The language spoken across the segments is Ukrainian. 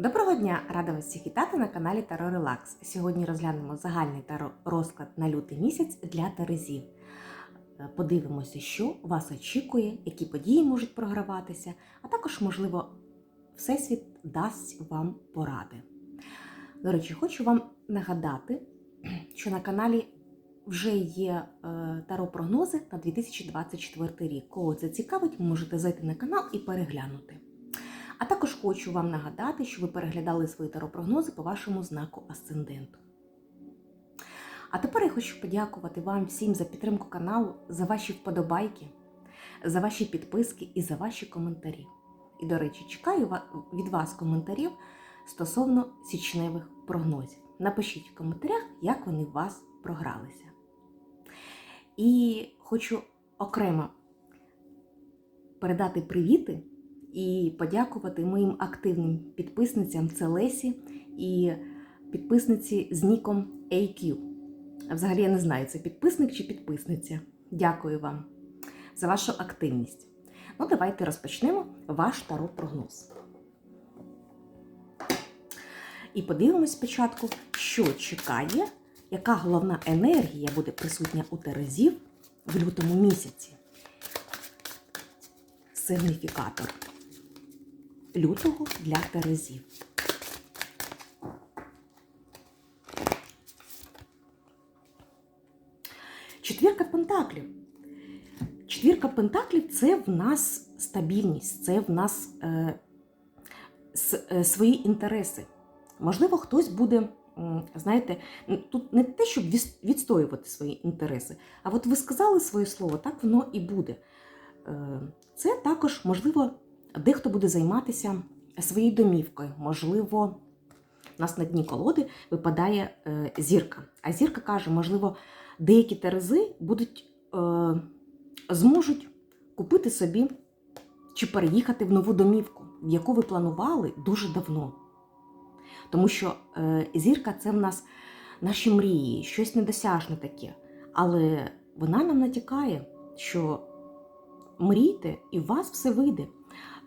Доброго дня! Рада вас всіх вітати на каналі Таро Релакс. Сьогодні розглянемо загальний таро розклад на лютий місяць для Терезів. Е, Подивимося, що вас очікує, які події можуть програватися, а також, можливо, Всесвіт дасть вам поради. До речі, хочу вам нагадати, що на каналі вже є е, таро-прогнози на 2024 рік. Кого це цікавить, можете зайти на канал і переглянути. А також хочу вам нагадати, що ви переглядали свої таропрогнози по вашому знаку асценденту. А тепер я хочу подякувати вам всім за підтримку каналу, за ваші вподобайки, за ваші підписки і за ваші коментарі. І, до речі, чекаю від вас коментарів стосовно січневих прогнозів. Напишіть в коментарях, як вони у вас програлися. І хочу окремо передати привіти і подякувати моїм активним підписницям це Лесі і підписниці з ніком AQ. Взагалі я не знаю, це підписник чи підписниця. Дякую вам за вашу активність. Ну, давайте розпочнемо ваш таро прогноз. І подивимось спочатку, що чекає, яка головна енергія буде присутня у Терезів в лютому місяці. Сигніфікатор лютого для Терезів. Четвірка пентаклів. Четвірка пентаклів це в нас стабільність, це в нас е, с, е, свої інтереси. Можливо, хтось буде, знаєте, тут не те, щоб відстоювати свої інтереси, а от ви сказали своє слово, так воно і буде. Е, Це також, можливо, дехто буде займатися своєю домівкою. Можливо, у нас на дні колоди випадає е, зірка. А зірка каже, можливо, деякі терези будуть, е, зможуть купити собі чи переїхати в нову домівку, в яку ви планували дуже давно. Тому що е, зірка це в нас наші мрії, щось недосяжне таке. Але вона нам натякає, що мрійте, і у вас все вийде.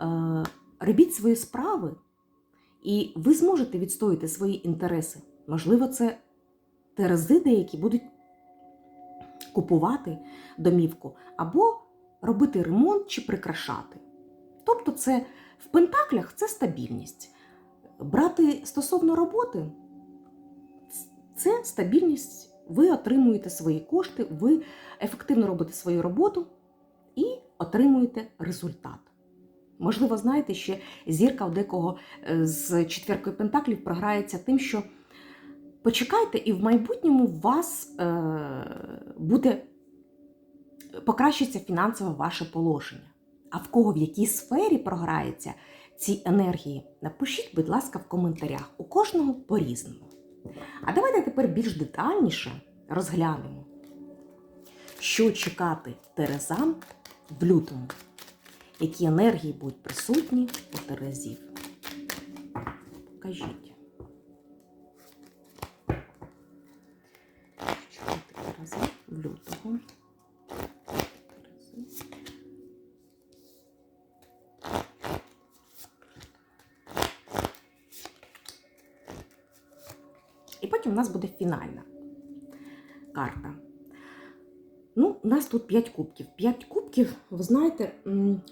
Е, робіть свої справи, і ви зможете відстояти свої інтереси. Можливо, це терези деякі будуть купувати домівку або робити ремонт чи прикрашати. Тобто, це в пентаклях це стабільність. Брати стосовно роботи це стабільність. Ви отримуєте свої кошти, ви ефективно робите свою роботу і отримуєте результат. Можливо, знаєте, ще зірка в декого е, з четвіркою пентаклів програється тим, що почекайте, і в майбутньому у вас е, буде покращиться фінансове ваше положення. А в кого в якій сфері програється ці енергії, напишіть, будь ласка, в коментарях. У кожного по-різному. А давайте тепер більш детальніше розглянемо, що чекати Терезам в лютому які енергії будуть присутні у Терезів. Покажіть. В лютого. І потім у нас буде фінальна карта. Ну, у нас тут 5 кубків. 5 кубків, ви знаєте,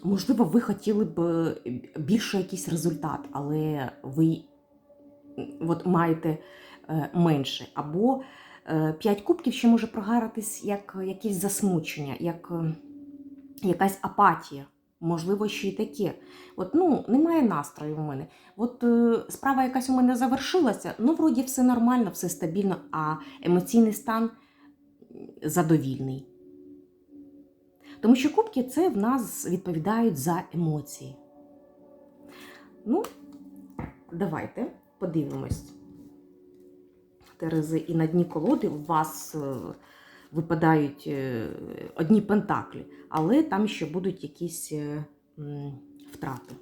можливо, ви хотіли б е, більше якийсь результат, але ви от маєте е, менше. Або 5 кубків ще може програтись як якесь засмучення, як е, якась апатія. Можливо, ще й таке. От, ну, немає настрою в мене. От е, справа якась у мене завершилася, ну, вроді все нормально, все стабільно, а емоційний стан задовільний. Тому що кубки це в нас відповідають за емоції. Ну, давайте подивимось. Терези, і на дні колоди у вас е, випадають е, одні пентаклі, але там ще будуть якісь е, втрати.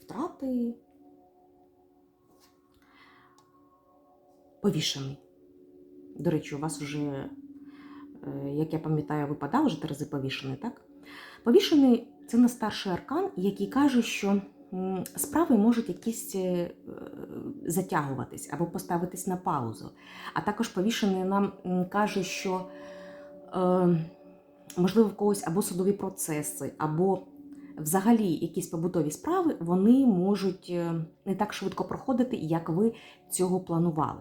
Втрати повішений. До речі, у вас вже, як я пам'ятаю, випадав вже Терези повішений, так? Повішений це на старший аркан, який каже, що справи можуть якісь е, затягуватись або поставитись на паузу. А також повішений нам каже, що е, можливо в когось або судові процеси, або взагалі якісь побутові справи, вони можуть е, не так швидко проходити, як ви цього планували.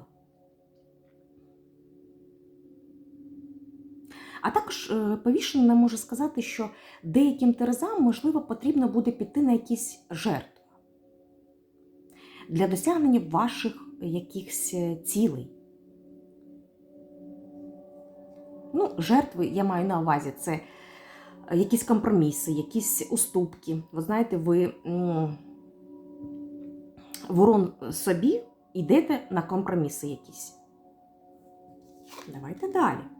А також е, повішений нам може сказати, що деяким терезам, можливо, потрібно буде піти на якісь жертви для досягнення ваших якихось е, цілей. Ну, жертви, я маю на увазі, це якісь компроміси, якісь уступки. Ви знаєте, ви ворон собі йдете на компроміси якісь. Давайте далі.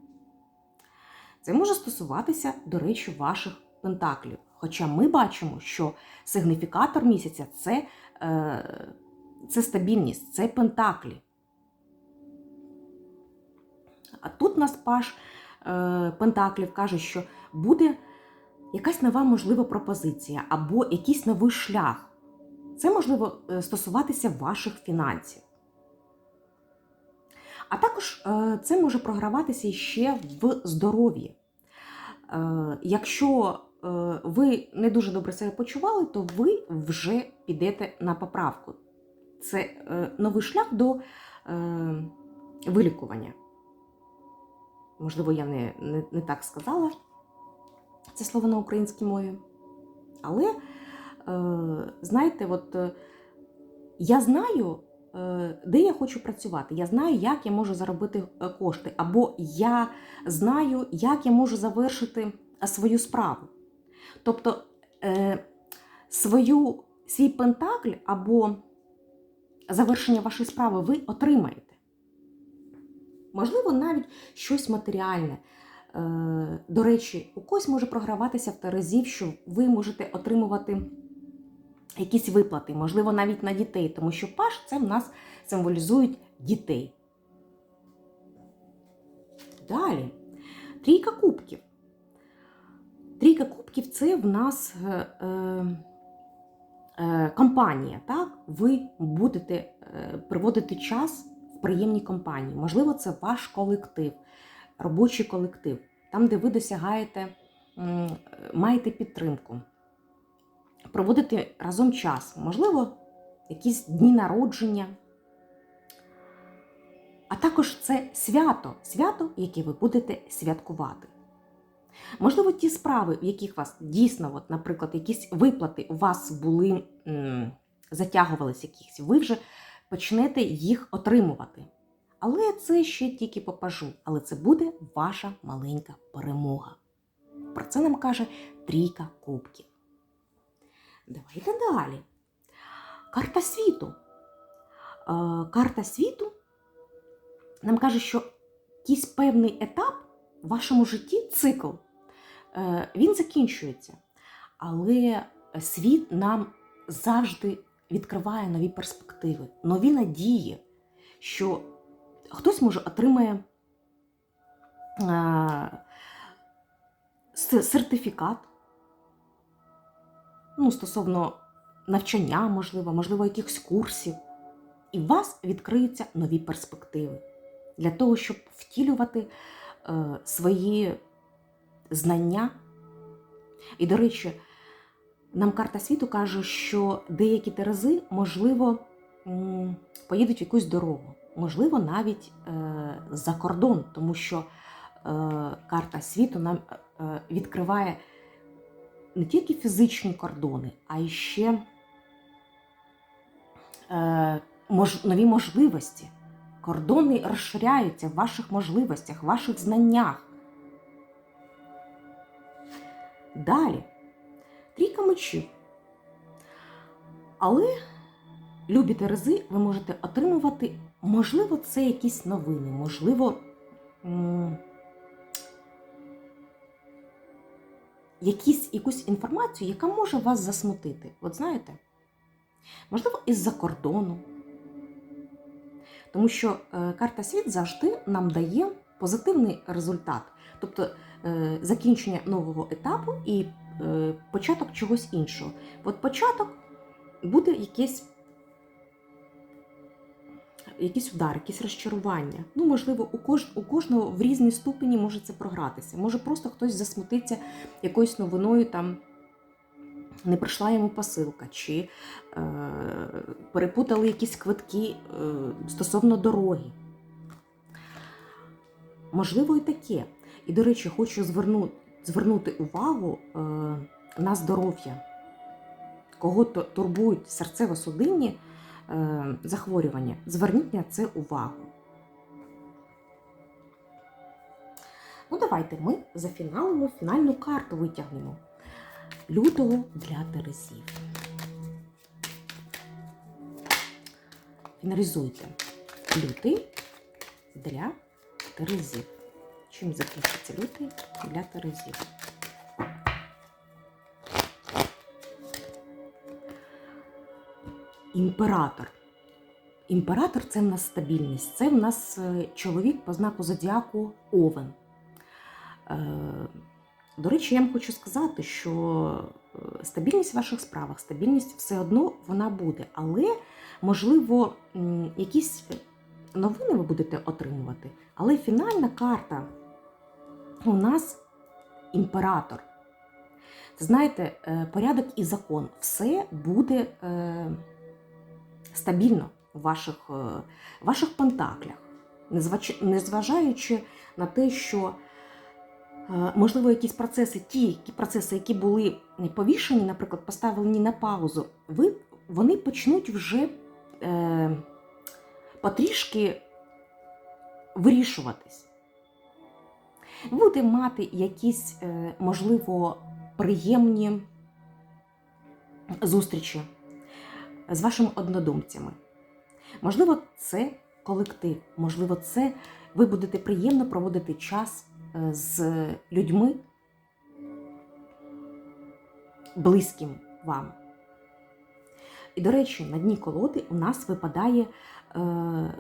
Це може стосуватися, до речі, ваших пентаклів. Хоча ми бачимо, що сигніфікатор місяця це, е, це стабільність, це пентаклі. А тут нас паш е, пентаклів каже, що буде якась нова можлива пропозиція або якийсь новий шлях. Це можливо е, стосуватися ваших фінансів. А також е, це може програватися ще в здоров'ї. Е, Якщо е, ви не дуже добре себе почували, то ви вже підете на поправку. Це новий шлях до вилікування. Можливо, я не, не, не так сказала це слово на українській мові. Але, знаєте, от я знаю, де я хочу працювати. Я знаю, як я можу заробити е, кошти, або я знаю, як я можу завершити е, свою справу. Тобто е, свою, свій пентакль або завершення вашої справи ви отримаєте. Можливо, навіть щось матеріальне. Е, До речі, у когось може програватися в терезів, що ви можете отримувати якісь виплати, можливо, навіть на дітей, тому що паш це в нас символізують дітей. Далі. Трійка кубків. Трійка кубків це в нас е, е, е, компанія. Так? Ви будете е, проводити час в приємній компанії. Можливо, це ваш колектив, робочий колектив, там, де ви досягаєте, м, маєте підтримку. Проводити разом час, можливо, якісь дні народження. А також це свято, свято, яке ви будете святкувати. Можливо, ті справи, в яких вас дійсно, от, наприклад, якісь виплати у вас були, затягувалися якісь, ви вже почнете їх отримувати. Але це ще тільки попажу. Але це буде ваша маленька перемога. Про це нам каже трійка кубків. Давайте далі. Карта світу. Е, Карта світу нам каже, що якийсь певний етап в вашому житті, цикл, е, він закінчується. Але світ нам завжди відкриває нові перспективи, нові надії, що хтось може отримає е, сертифікат ну, стосовно навчання, можливо, можливо, якихось курсів. І у вас відкриються нові перспективи для того, щоб втілювати е, свої знання. І, до речі, нам карта світу каже, що деякі терези, можливо, поїдуть в якусь дорогу, можливо, навіть е, за кордон, тому що е, карта світу нам е, відкриває не тільки фізичні кордони, а ще е, мож, нові можливості. Кордони розширяються в ваших можливостях, в ваших знаннях. Далі. Трійка мечів. Але, любі терези, ви можете отримувати, можливо, це якісь новини, можливо, якісь, якусь інформацію, яка може вас засмутити. От знаєте? Можливо, із-за кордону. Тому що е, карта світ завжди нам дає позитивний результат, тобто е, закінчення нового етапу і е, початок чогось іншого. От початок буде якесь. Якийсь удар, якісь розчарування. Ну, можливо, у, кож... у кожного в різній ступені може це програтися. Може, просто хтось засмутиться якоюсь новиною, там не прийшла йому посилка, чи е... перепутали якісь квитки е... стосовно дороги. Можливо, і таке. І, до речі, хочу зверну... звернути увагу е... на здоров'я. Кого турбують серцево-судинні захворювання, зверніть на це увагу. Ну, давайте ми зафіналимо фінальну карту витягнемо. Лютого для Терезів. Фіналізуйте. Лютий для Терезів. Чим закінчиться лютий для Терезів? Імператор. Імператор це в нас стабільність. Це в нас е, чоловік по знаку зодіаку Овен. Е, До речі, я вам хочу сказати, що е, стабільність в ваших справах, стабільність все одно вона буде. Але, можливо, якісь новини ви будете отримувати. Але фінальна карта у нас імператор. Знаєте, порядок і закон все буде. Стабільно у ваших, е, ваших пентаклях, незважаючи на те, що, е, можливо, якісь процеси, ті які процеси, які були повішені, наприклад, поставлені на паузу, ви, вони почнуть вже е, потрішки вирішуватись. Ви будете мати якісь, е, можливо, приємні зустрічі з вашими однодумцями. Можливо, це колектив, можливо, це ви будете приємно проводити час е, з людьми, близьким вам. І, до речі, на дні колоди у нас випадає е,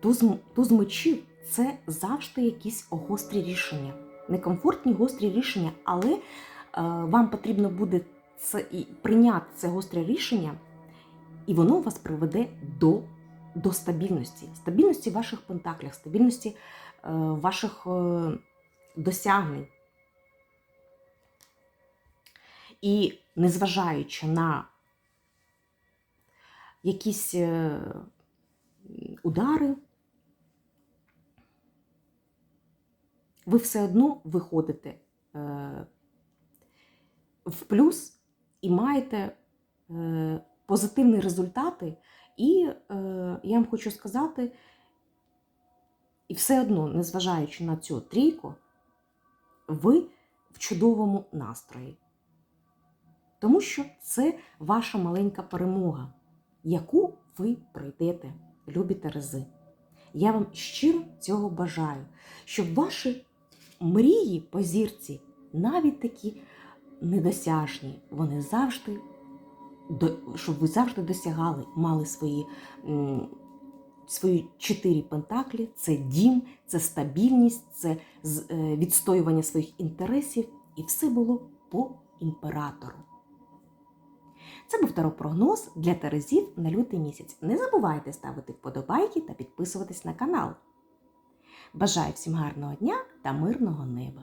туз, туз мечів. Це завжди якісь гострі рішення. Некомфортні гострі рішення, але е, вам потрібно буде це, і прийняти це гостре рішення і воно вас приведе до, до стабільності, стабільності ваших пентаклях, стабільності е, ваших е, досягнень. І незважаючи на якісь е, удари, ви все одно виходите е, в плюс і маєте е, позитивні результати. І е, я вам хочу сказати, і все одно, незважаючи на цю трійку, ви в чудовому настрої. Тому що це ваша маленька перемога, яку ви пройдете, любі Терези. Я вам щиро цього бажаю, щоб ваші мрії по зірці, навіть такі недосяжні, вони завжди щоб ви завжди досягали, мали свої, свої чотири пентаклі: це дім, це стабільність, це е, відстоювання своїх інтересів, і все було по імператору. Це був таропрогноз для Терезів на лютий місяць. Не забувайте ставити вподобайки та підписуватись на канал. Бажаю всім гарного дня та мирного неба!